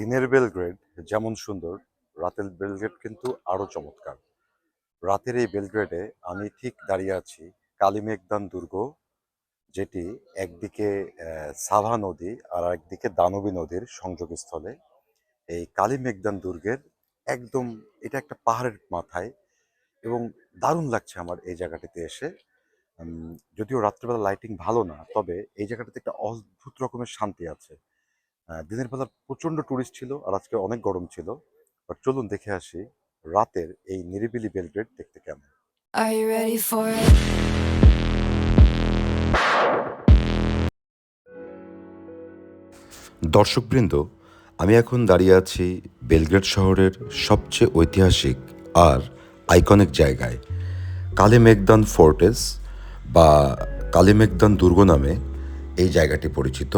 দিনের বেলগ্রেড যেমন সুন্দর, রাতের বেলগ্রেড কিন্তু আরও চমৎকার। রাতের এই বেলগ্রেডে আমি ঠিক দাঁড়িয়ে আছি কালিমেঘদান দুর্গ, যেটি একদিকে সাভা নদী আর একদিকে দানবী নদীর সংযোগস্থলে। এই কালিমেঘদান দুর্গের একদম, এটা একটা পাহাড়ের মাথায় এবং দারুণ লাগছে আমার এই জায়গাটিতে এসে। যদিও রাত্রেবেলা লাইটিং ভালো না, তবে এই জায়গাটাতে একটা অদ্ভুত রকমের শান্তি আছে। দিনের বেলা প্রচণ্ড টুরিস্ট ছিল আর আজকে অনেক গরম ছিল। আর চলুন দেখে আসি রাতের এই নিরিবিলি বেলগ্রেড দেখতে কেমন? দর্শকবৃন্দ আমি এখন দাঁড়িয়ে আছি বেলগ্রেড শহরের সবচেয়ে ঐতিহাসিক আর আইকনিক জায়গায়। কালেমেগদান ফোর্টেস বা কালেমেগদান দুর্গ নামে এই জায়গাটি পরিচিত।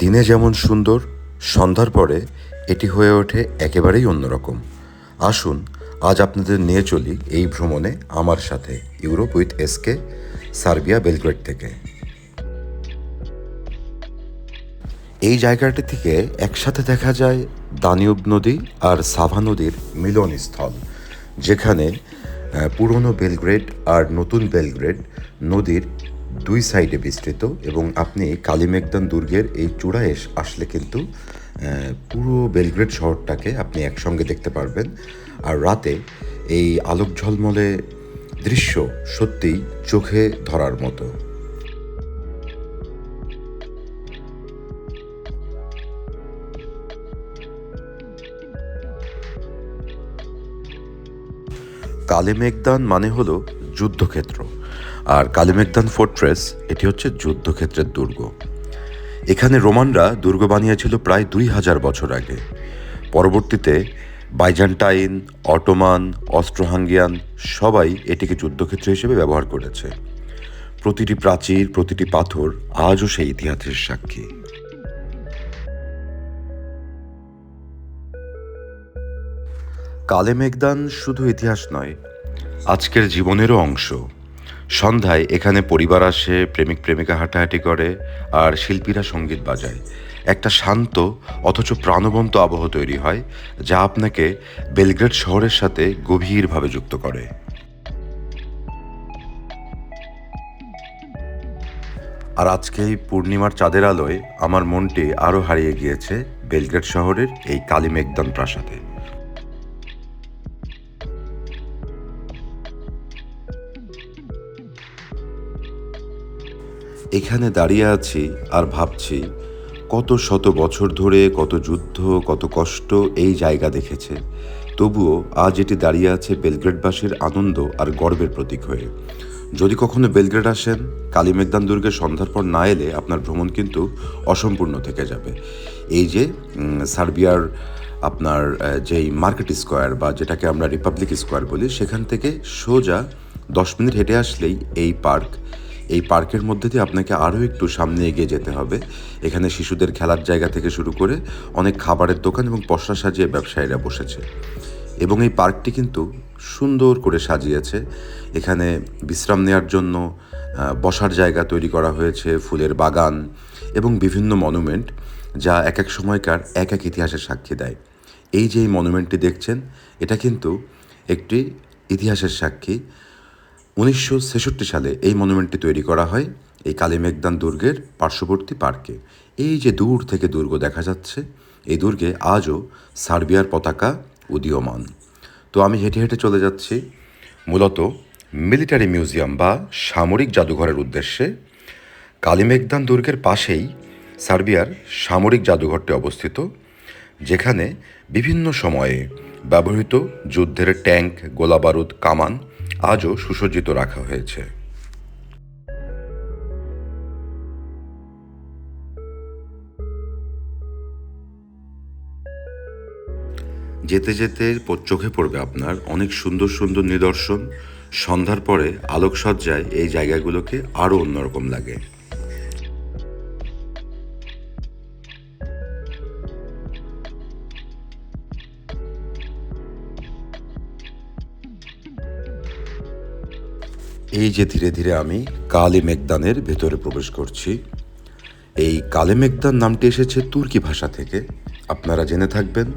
দিনে যেমন সুন্দর, সন্ধ্যার পরে এটি হয়ে ওঠে একেবারেই অন্যরকম। আসুন, আজ আপনাদের নিয়ে চলি এই ভ্রমণে আমার সাথে Europe with SK, Serbia, Belgrade থেকে। এই জায়গাটি থেকে একসাথে দেখা যায় দানিউব নদী আর সাভা নদীর মিলনস্থল, যেখানে পুরনো বেলগ্রেড আর নতুন বেলগ্রেড নদীর দুই সাইডে বিস্তৃত এবং আপনি কালিমেগদান দুর্গের এই চূড়ায় আসলে কিন্তু পুরো বেলগ্রেড শহরটাকে আপনি একসঙ্গে দেখতে পারবেন। আর রাতে এই আলোক ঝলমলে দৃশ্য সত্যিই চোখে ধরার মতো। কালেমেগদান মানে হলো যুদ্ধক্ষেত্র। আর কালেমেগদান ফোর্ট্রেস, এটি হচ্ছে যুদ্ধক্ষেত্রের দুর্গ। এখানে রোমানরা দুর্গ বানিয়েছিল প্রায় দুই হাজার বছর আগে। পরবর্তীতে বাইজান্টাইন, অটোমান, অস্ট্রোহাঙ্গিয়ান সবাই এটিকে যুদ্ধক্ষেত্র হিসেবে ব্যবহার করেছে। প্রতিটি প্রাচীর, প্রতিটি পাথর আজও সেই ইতিহাসের সাক্ষী। কালেমেগদান শুধু ইতিহাস নয়, আজকের জীবনেরও অংশ। সন্ধ্যায় এখানে পরিবার আসে, প্রেমিক প্রেমিকা হাঁটাহাঁটি করে, আর শিল্পীরা সংগীত বাজায়। একটা শান্ত, অথচ প্রাণবন্ত আবহ তৈরি হয়, যা আপনাকে বেলগ্রেড শহরের সাথে গভীরভাবে যুক্ত করে। আর আজকে এই পূর্ণিমার চাঁদের আলোয় আমার মনটি আরও হারিয়ে গিয়েছে বেলগ্রেড শহরের এই কালিমেগদান প্রাসাদে এখানে দাঁড়িয়ে আছি আর ভাবছি, কত শত বছর ধরে কত যুদ্ধ, কত কষ্ট এই জায়গা দেখেছে। তবুও আজ এটি দাঁড়িয়ে আছে বেলগ্রেডবাসীর আনন্দ আর গর্বের প্রতীক হয়ে। যদি কখনো বেলগ্রেড আসেন কালিমেগদান দুর্গের সন্ধ্যার পর না এলে আপনার ভ্রমণ কিন্তু অসম্পূর্ণ থেকে যাবে। এই যে সার্বিয়ার আপনার যেই মার্কেট স্কোয়ার বা যেটাকে আমরা রিপাবলিক স্কোয়ার বলি, সেখান থেকে সোজা দশ মিনিট হেঁটে আসলেই এই পার্ক। এই পার্কের মধ্যে দিয়ে আপনাকে আরও একটু সামনে এগিয়ে যেতে হবে। এখানে শিশুদের খেলার জায়গা থেকে শুরু করে অনেক খাবারের দোকান এবং পশরা সাজিয়ে ব্যবসায়ীরা বসেছে। এবং এই পার্কটি কিন্তু সুন্দর করে সাজিয়েছে। এখানে বিশ্রাম নেওয়ার জন্য বসার জায়গা তৈরি করা হয়েছে, ফুলের বাগান এবং বিভিন্ন মনুমেন্ট যা এক এক সময়কার এক এক ইতিহাসের সাক্ষী দেয়। এই যে এই মনুমেন্টটি দেখছেন, এটা কিন্তু একটি ইতিহাসের সাক্ষী। উনিশশো ছেষট্টি সালে এই মনুমেন্টটি তৈরি করা হয় এই কালিমেগদান দুর্গের পার্শ্ববর্তী পার্কে। এই যে দূর থেকে দুর্গ দেখা যাচ্ছে, এই দুর্গে আজও সার্বিয়ার পতাকা উদীয়মান। তো আমি হেঁটে হেঁটে চলে যাচ্ছি। মূলত মিলিটারি মিউজিয়াম বা সামরিক জাদুঘরের উদ্দেশ্যে কালিমেগদান দুর্গের পাশেই সার্বিয়ার সামরিক জাদুঘরটি অবস্থিত, যেখানে বিভিন্ন সময়ে ব্যবহৃত যুদ্ধের ট্যাঙ্ক, গোলাবারুদ, কামান আজও সুসজ্জিত রাখা হয়েছে। যেতে যেতে চোখে পড়বে আপনার অনেক সুন্দর সুন্দর নিদর্শন। সন্ধ্যার পরে আলোকসজ্জায় এই জায়গাগুলোকে আরও অন্যরকম লাগে। এই যে ধীরে ধীরে আমি কালি মেগদানের ভেতরে প্রবেশ করছি, এই কালে মেগদান নামটি এসেছে তুর্কি ভাষা থেকে। আপনারা জেনে থাকবেন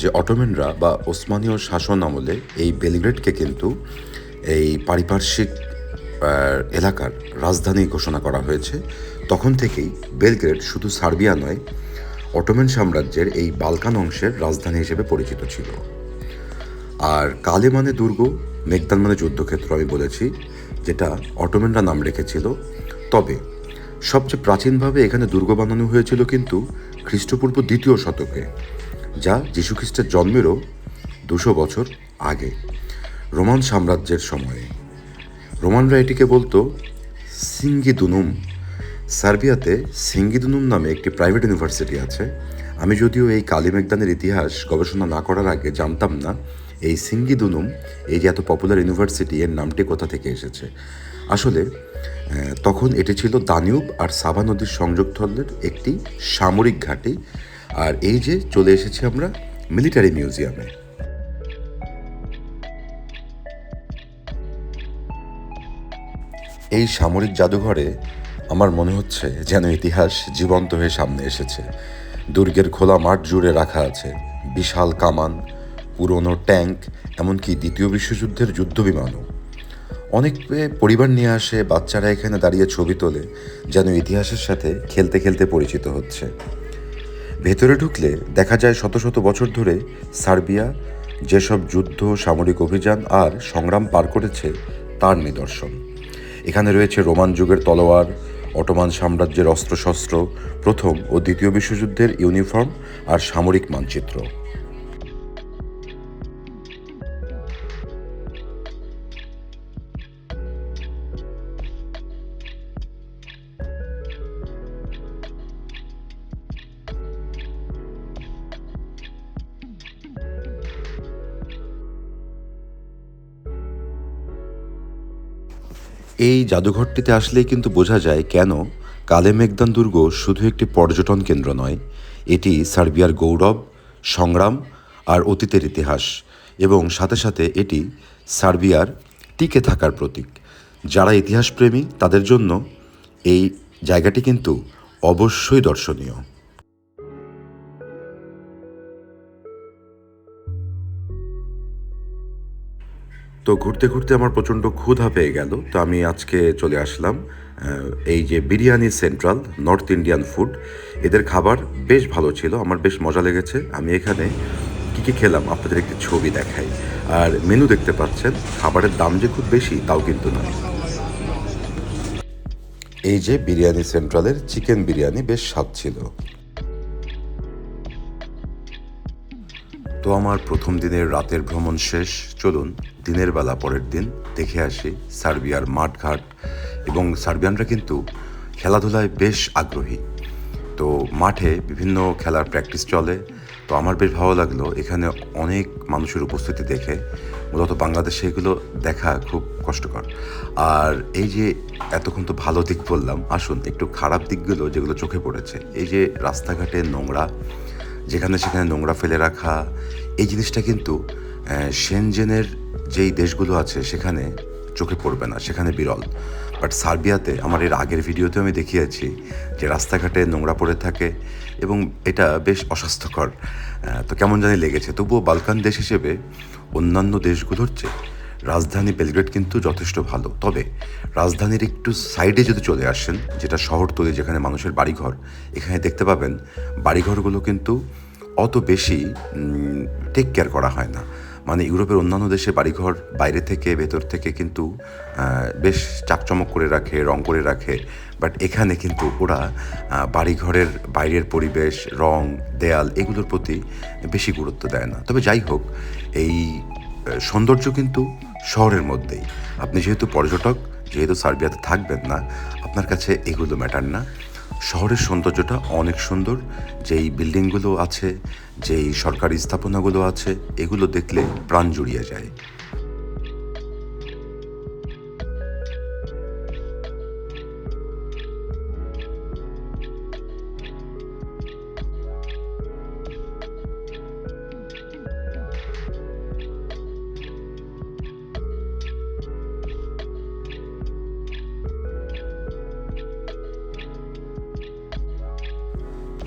যে অটোমেনরা বা ওসমানীয় শাসন আমলে এই বেলগ্রেডকে কিন্তু এই পারিপার্শ্বিক এলাকার রাজধানী ঘোষণা করা হয়েছে। তখন থেকেই বেলগ্রেড শুধু সার্বিয়া নয়, অটোমেন সাম্রাজ্যের এই বালকান অংশের রাজধানী হিসেবে পরিচিত ছিল। আর কালে মানে দুর্গ, মেঘদান মানে যুদ্ধক্ষেত্র আমি বলেছি। যেটা অটোমেনরা নাম রেখেছিল। তবে সবচেয়ে প্রাচীনভাবে এখানে দুর্গ বানানো হয়েছিল কিন্তু খ্রিস্টপূর্ব দ্বিতীয় শতকে, যা যীশুখ্রিস্টের জন্মেরও দুশো বছর আগে, রোমান সাম্রাজ্যের সময়ে। রোমানরা এটিকে বলতো সিঙ্গিদুনুম। সার্বিয়াতে সিঙ্গিদুনুম নামে একটি প্রাইভেট ইউনিভার্সিটি আছে। আমি যদিও এই কালী মেঘদানের ইতিহাস গবেষণা না করার আগে জানতাম না এই সিঙ্গিদুনুম, এই যে এত পপুলার ইউনিভার্সিটি এর নামটি কোথা থেকে এসেছে? আসলে তখন এটি ছিল দানিউব আর সাবা নদীর সংযোগস্থলের একটি সামরিক ঘাঁটি, আর এই যে চলে এসেছি আমরা মিলিটারি মিউজিয়ামে এই সামরিক জাদুঘরে আমার মনে হচ্ছে যেন ইতিহাস জীবন্ত হয়ে সামনে এসেছে। দুর্গের খোলা মাঠ জুড়ে রাখা আছে বিশাল কামান পুরনো ট্যাঙ্ক, এমনকি দ্বিতীয় বিশ্বযুদ্ধের যুদ্ধ বিমানও। অনেক পরিবার নিয়ে আসে, বাচ্চারা এখানে দাঁড়িয়ে ছবি তোলে, যেন ইতিহাসের সাথে খেলতে খেলতে পরিচিত হচ্ছে। ভেতরে ঢুকলে দেখা যায় শত শত বছর ধরে সার্বিয়া যেসব যুদ্ধ, সামরিক অভিযান আর সংগ্রাম পার করেছে, তার নিদর্শন। এখানে রয়েছে রোমান যুগের তলোয়ার, অটোমান সাম্রাজ্যের অস্ত্রশস্ত্র, প্রথম ও দ্বিতীয় বিশ্বযুদ্ধের ইউনিফর্ম আর সামরিক মানচিত্র। এই জাদুঘরটিতে আসলেই কিন্তু বোঝা যায় কেন কালে মেঘদান দুর্গ শুধু একটি পর্যটন কেন্দ্র নয়, এটি সার্বিয়ার গৌরব, সংগ্রাম আর অতীতের ইতিহাস এবং সাথে সাথে এটি সার্বিয়ার টিকে থাকার প্রতীক। যারা ইতিহাসপ্রেমী, তাদের জন্য এই জায়গাটি কিন্তু অবশ্যই দর্শনীয়। তো ঘুরতে ঘুরতে আমার প্রচণ্ড ক্ষুধা পেয়ে গেল। তো আমি আজকে চলে আসলাম এই যে biryani central, north Indian food. এদের খাবার বেশ ভালো ছিল, আমার বেশ মজা লেগেছে। আমি এখানে কী কী খেলাম আপনাদের একটি ছবি দেখাই। আর মেনু দেখতে পাচ্ছেন, খাবারের দাম যে খুব বেশি তাও কিন্তু নয়। এই যে বিরিয়ানি সেন্ট্রালের চিকেন বিরিয়ানি বেশ স্বাদ ছিল। তো আমার প্রথম দিনের রাতের ভ্রমণ শেষ। চলুন, দিনের বেলা পরের দিন দেখে আসি সার্বিয়ার মাঠঘাট এবং সার্বিয়ানরা কিন্তু খেলাধুলায় বেশ আগ্রহী। তো মাঠে বিভিন্ন খেলার প্র্যাকটিস চলে। তো আমার বেশ ভালো লাগল এখানে অনেক মানুষের উপস্থিতি দেখে। মূলত বাংলাদেশে এগুলো দেখা খুব কষ্টকর। আর এই যে এতক্ষণ তো ভালো দিক বললাম, আসুন একটু খারাপ দিকগুলো যেগুলো চোখে পড়েছে। এই যে রাস্তাঘাটে নোংরা যেখানে সেখানে নোংরা ফেলে রাখা, এই জিনিসটা কিন্তু সেনজেনের যেই দেশগুলো আছে, সেখানে চোখে পড়বে না, সেখানে বিরল। বাট সার্বিয়াতে, আমার এর আগের ভিডিওতে আমি দেখিয়েছি যে রাস্তাঘাটে নোংরা পড়ে থাকে এবং এটা বেশ অস্বাস্থ্যকর। তো কেমন জানি লেগেছে। তবুও বালকান দেশ হিসেবে অন্যান্য দেশগুলোর চেয়ে রাজধানী বেলগ্রেড কিন্তু যথেষ্ট ভালো। তবে রাজধানীর একটু সাইডে যদি চলে আসেন, যেটা শহরতলি যেখানে মানুষের বাড়িঘর, এখানে দেখতে পাবেন বাড়িঘরগুলো কিন্তু অত বেশি টেক কেয়ার করা হয় না। মানে ইউরোপের অন্যান্য দেশে বাড়িঘর বাইরে থেকে, ভেতর থেকে কিন্তু বেশ চাকচমক করে রাখে, রং করে রাখে। বাট এখানে কিন্তু ওরা বাড়িঘরের বাইরের পরিবেশ, রং, দেয়াল এগুলোর প্রতি বেশি গুরুত্ব দেয় না। তবে যাই হোক, এই সৌন্দর্য কিন্তু শহরের মধ্যেই। আপনি যেহেতু পর্যটক, যেহেতু সার্বিয়াতে থাকবেন না, আপনার কাছে এগুলো ম্যাটার না। শহরের সৌন্দর্যটা অনেক সুন্দর। যেই বিল্ডিংগুলো আছে, যেই সরকারি স্থাপনাগুলো আছে, এগুলো দেখলে প্রাণ জুড়িয়ে যায়।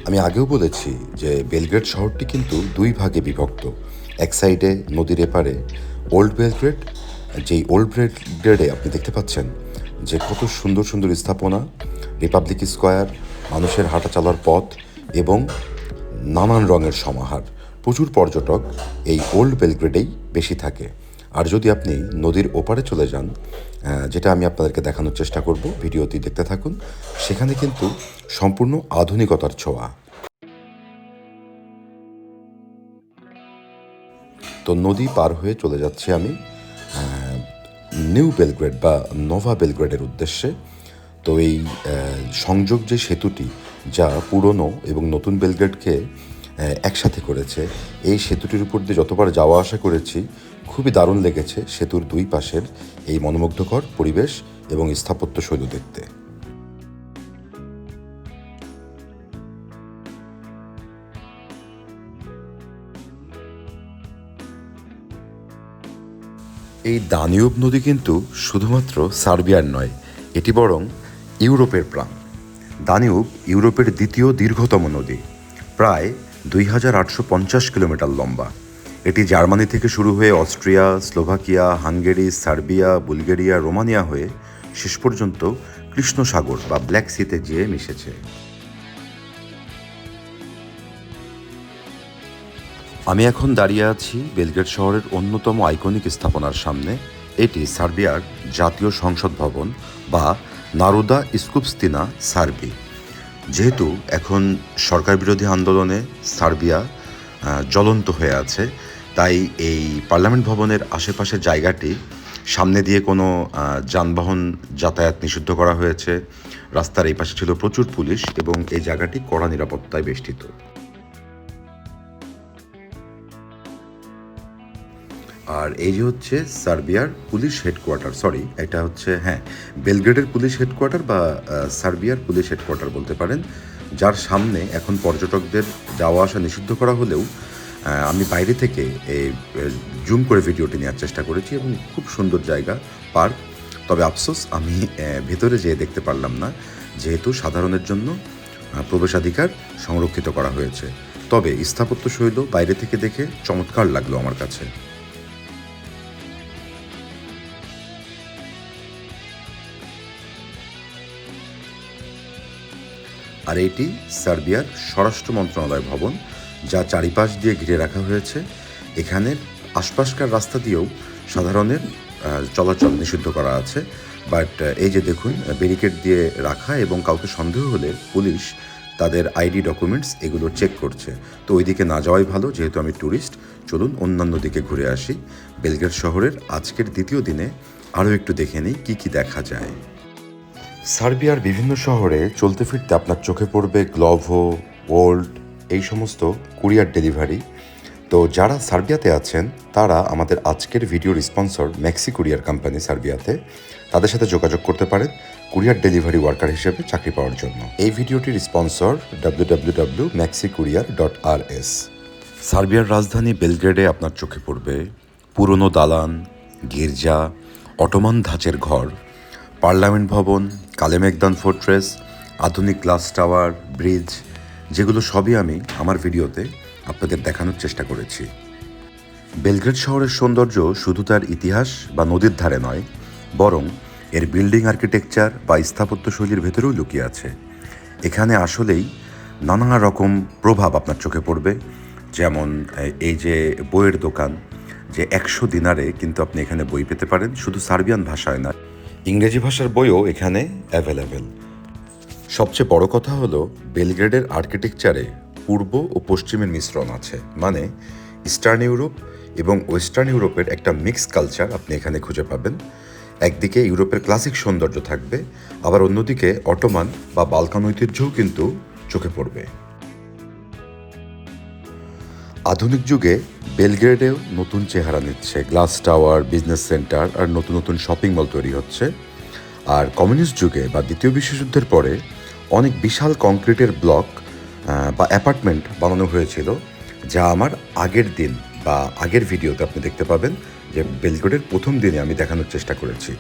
আমি আগেও বলেছি যে বেলগ্রেড শহরটি কিন্তু দুই ভাগে বিভক্ত। এক সাইডে নদীর এপারে ওল্ড বেলগ্রেড, যেই ওল্ড বেলগ্রেডে আপনি দেখতে পাচ্ছেন যে কত সুন্দর সুন্দর স্থাপনা, রিপাবলিক স্কোয়ার, মানুষের হাঁটা চলার পথ এবং নানান রঙের সমাহার। প্রচুর পর্যটক এই ওল্ড বেলগ্রেডেই বেশি থাকে। আর যদি আপনি নদীর ওপারে চলে যান যেটা আমি আপনাদেরকে দেখানোর চেষ্টা করব, ভিডিওটি দেখতে থাকুন, সেখানে কিন্তু সম্পূর্ণ আধুনিকতার ছোঁয়া। তো নদী পার হয়ে চলে যাচ্ছি আমি নিউ বেলগ্রেড বা নোভা বেলগ্রেডের উদ্দেশ্যে। তো এই সংযোগ যে সেতুটি, যা পুরনো এবং নতুন বেলগ্রেডকে একসাথে করেছে, এই সেতুটির উপর দিয়ে যতবার যাওয়া আসা করেছি খুবই দারুণ লেগেছে সেতুর দুই পাশের এই মনোমুগ্ধকর পরিবেশ এবং স্থাপত্য শৈলী দেখতে। এই দানিউব নদী কিন্তু শুধুমাত্র সার্বিয়ার নয়, এটি বরং ইউরোপের প্রাণ। দানিউব ইউরোপের দ্বিতীয় দীর্ঘতম নদী, প্রায় দুই হাজার আটশো পঞ্চাশ কিলোমিটার লম্বা। এটি জার্মানি থেকে শুরু হয়ে Austria, Slovakia, Hungary, Serbia, Bulgaria, Romania হয়ে শেষ পর্যন্ত কৃষ্ণ সাগর বা ব্ল্যাক সিতে যেয়ে মিশেছে। আমি এখন দাঁড়িয়ে আছি বেলগ্রেড শহরের অন্যতম আইকনিক স্থাপনার সামনে। এটি সার্বিয়ার জাতীয় সংসদ ভবন বা নারুদা স্কুপস্তিনা সার্বি। যেহেতু এখন সরকার বিরোধী আন্দোলনে সার্বিয়া জ্বলন্ত হয়ে আছে তাই এই পার্লামেন্ট ভবনের আশেপাশের জায়গাটি সামনে দিয়ে কোনো যানবাহন যাতায়াত নিষিদ্ধ করা হয়েছে। রাস্তার এই পাশে ছিল প্রচুর পুলিশ এবং এই জায়গাটি কড়া নিরাপত্তায় বেষ্টিত। আর এই যে হচ্ছে সার্বিয়ার পুলিশ হেডকোয়ার্টার, সরি, এটা হচ্ছে হ্যাঁ বেলগ্রেডের পুলিশ হেডকোয়ার্টার বা সার্বিয়ার পুলিশ হেডকোয়ার্টার বলতে পারেন, যার সামনে এখন পর্যটকদের যাওয়া আসা নিষিদ্ধ করা হলেও আমি বাইরে থেকে এই জুম করে ভিডিওটি নেওয়ার চেষ্টা করেছি এবং খুব সুন্দর জায়গা, পার্ক। তবে আফসোস, আমি ভেতরে যেয়ে দেখতে পারলাম না, যেহেতু সাধারণের জন্য প্রবেশাধিকার সংরক্ষিত করা হয়েছে। তবে স্থাপত্য শৈল বাইরে থেকে দেখে চমৎকার লাগল আমার কাছে। আর এইটি সার্বিয়ার স্বরাষ্ট্র মন্ত্রণালয় ভবন যা চারিপাশ দিয়ে ঘিরে রাখা হয়েছে। এখানে আশপাশকার রাস্তা দিয়েও সাধারণের চলাচল নিষিদ্ধ করা আছে। বাট এই যে দেখুন ব্যারিকেড দিয়ে রাখা এবং কাউকে সন্দেহ হলে পুলিশ তাদের আইডি ডকুমেন্টস এগুলো চেক করছে। তো ওইদিকে না যাওয়াই ভালো, যেহেতু আমি ট্যুরিস্ট চলুন অন্যান্য দিকে ঘুরে আসি। বেলগ্রেড শহরের আজকের দ্বিতীয় দিনে আরও একটু দেখে নিই কী কী দেখা যায়। সার্বিয়ার বিভিন্ন শহরে চলতে ফিরতে আপনার চোখে পড়বে গ্লভো ওল্ড এই সমস্ত কুরিয়ার ডেলিভারি। তো যারা সার্বিয়াতে আছেন, তারা আমাদের আজকের ভিডিওর স্পন্সর ম্যাক্সি কুরিয়ার কোম্পানি সার্বিয়াতে। তাদের সাথে যোগাযোগ করতে পারেন কুরিয়ার ডেলিভারি ওয়ার্কার হিসেবে চাকরি পাওয়ার জন্য। এই ভিডিওটির sponsor W maxi courier dot R S সার্বিয়ার রাজধানী বেলগ্রেডে আপনার চোখে পড়বে পুরনো দালান, গির্জা, অটোমান ধাঁচের ঘর, পার্লামেন্ট ভবন কালেমেকদান ফোর্ট্রেস, আধুনিক গ্লাস টাওয়ার, ব্রিজ যেগুলো সবই আমি আমার ভিডিওতে আপনাদের দেখানোর চেষ্টা করেছি। বেলগ্রেড শহরের সৌন্দর্য শুধু তার ইতিহাস বা নদীর ধারে নয়, বরং এর বিল্ডিং আর্কিটেকচার বা স্থাপত্যশৈলীর ভেতরেও লুকিয়ে আছে। এখানে আসলেই নানা রকম প্রভাব আপনার চোখে পড়বে, যেমন এই যে বইয়ের দোকান, যে একশো দিনারে কিন্তু আপনি এখানে বই পেতে পারেন, শুধু সার্বিয়ান ভাষায় না ইংরেজি ভাষার বইও এখানে অ্যাভেলেবেল সবচেয়ে বড় কথা হলো, বেলগ্রেডের আর্কিটেকচারে পূর্ব ও পশ্চিমের মিশ্রণ আছে। মানে ইস্টার্ন ইউরোপ এবং ওয়েস্টার্ন ইউরোপের একটা মিক্স কালচার আপনি এখানে খুঁজে পাবেন। একদিকে ইউরোপের ক্লাসিক সৌন্দর্য থাকবে, আবার অন্যদিকে অটোমান বা বালকান ঐতিহ্যও কিন্তু চোখে পড়বে। আধুনিক যুগে বেলগ্রেডেও নতুন চেহারা নিচ্ছে। গ্লাস টাওয়ার, বিজনেস সেন্টার আর নতুন নতুন শপিং মল তৈরি হচ্ছে। আর কমিউনিস্ট যুগে বা দ্বিতীয় বিশ্বযুদ্ধের পরে অনেক বিশাল কংক্রিটের ব্লক বা অ্যাপার্টমেন্ট বানানো হয়েছিল, যা আমার আগের দিন বা আগের ভিডিওতে আপনি দেখতে পাবেন যে বেলগ্রেডের প্রথম দিনে আমি দেখানোর চেষ্টা করেছি।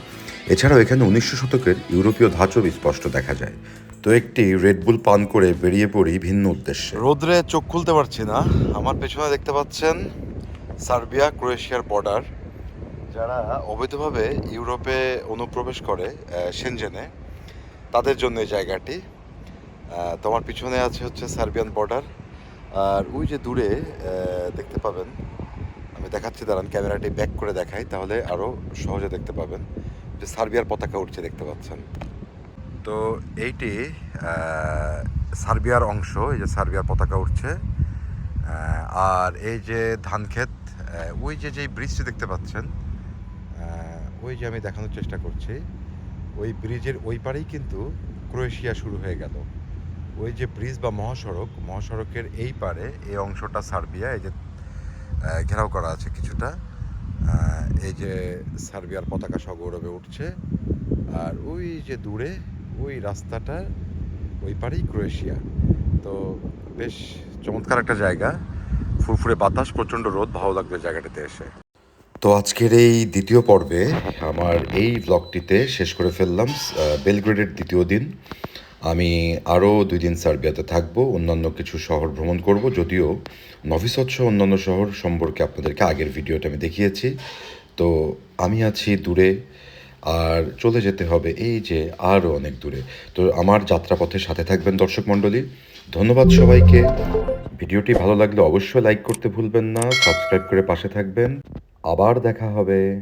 এছাড়াও এখানে উনিশশো শতকের ইউরোপীয় ধাঁচও স্পষ্ট দেখা যায়। তো একটি রেডবুল পান করে বেরিয়ে পড়ি ভিন্ন উদ্দেশ্যে। রোদ্রে চোখ খুলতে পারছি না। আমার পেছনে দেখতে পাচ্ছেন সার্বিয়া ক্রোয়েশিয়ার বর্ডার, যারা অবৈধভাবে ইউরোপে অনুপ্রবেশ করে সেনজেনে তাদের জন্য এই জায়গাটি। তোমার পিছনে আছে হচ্ছে সার্বিয়ান বর্ডার আর ওই যে দূরে দেখতে পাবেন, আমি দেখাচ্ছি, দাঁড়ান, ক্যামেরাটি ব্যাক করে দেখাই, তাহলে আরও সহজে দেখতে পাবেন যে সার্বিয়ার পতাকা উঠছে, দেখতে পাচ্ছেন। তো এইটি সার্বিয়ার অংশ, এই যে সার্বিয়ার পতাকা উঠছে। আর এই যে ধান ক্ষেত ওই যে যেই ব্রিজটি দেখতে পাচ্ছেন ওই যে আমি দেখানোর চেষ্টা করছি, ওই ব্রিজের ওই পারেই কিন্তু ক্রোয়েশিয়া শুরু হয়ে গেল। ওই যে ব্রিজ বা মহাসড়ক, মহাসড়কের এই পারে এই অংশটা সার্বিয়া, এই যে ঘেরাও করা আছে কিছুটা। এই যে সার্বিয়ার পতাকা সগৌরবে উঠছে। আর ওই যে দূরে, ওই রাস্তাটা ওই পারেই ক্রোয়েশিয়া। তো বেশ চমৎকার একটা জায়গা। ফুরফুরে বাতাস, প্রচণ্ড রোদ, ভালো লাগবে জায়গাটাতে এসে। তো আজকের এই দ্বিতীয় পর্বে আমার এই ব্লগটিতে শেষ করে ফেললাম বেলগ্রেডের দ্বিতীয় দিন। আমি আরও দুই দিন সার্বিয়াতে থাকব, অন্যান্য কিছু শহর ভ্রমণ করব, যদিও নভিসৎস অন্যান্য শহর সম্পর্কে আপনাদেরকে আগের ভিডিওটা আমি দেখিয়েছি। তো আমি আছি দূরে, আর চলে যেতে হবে এই যে আরও অনেক দূরে। তো আমার যাত্রাপথের সাথে থাকবেন দর্শক মণ্ডলী। ধন্যবাদ সবাইকে। ভিডিওটি ভালো লাগলে অবশ্যই লাইক করতে ভুলবেন না, সাবস্ক্রাইব করে পাশে থাকবেন। আবার দেখা হবে।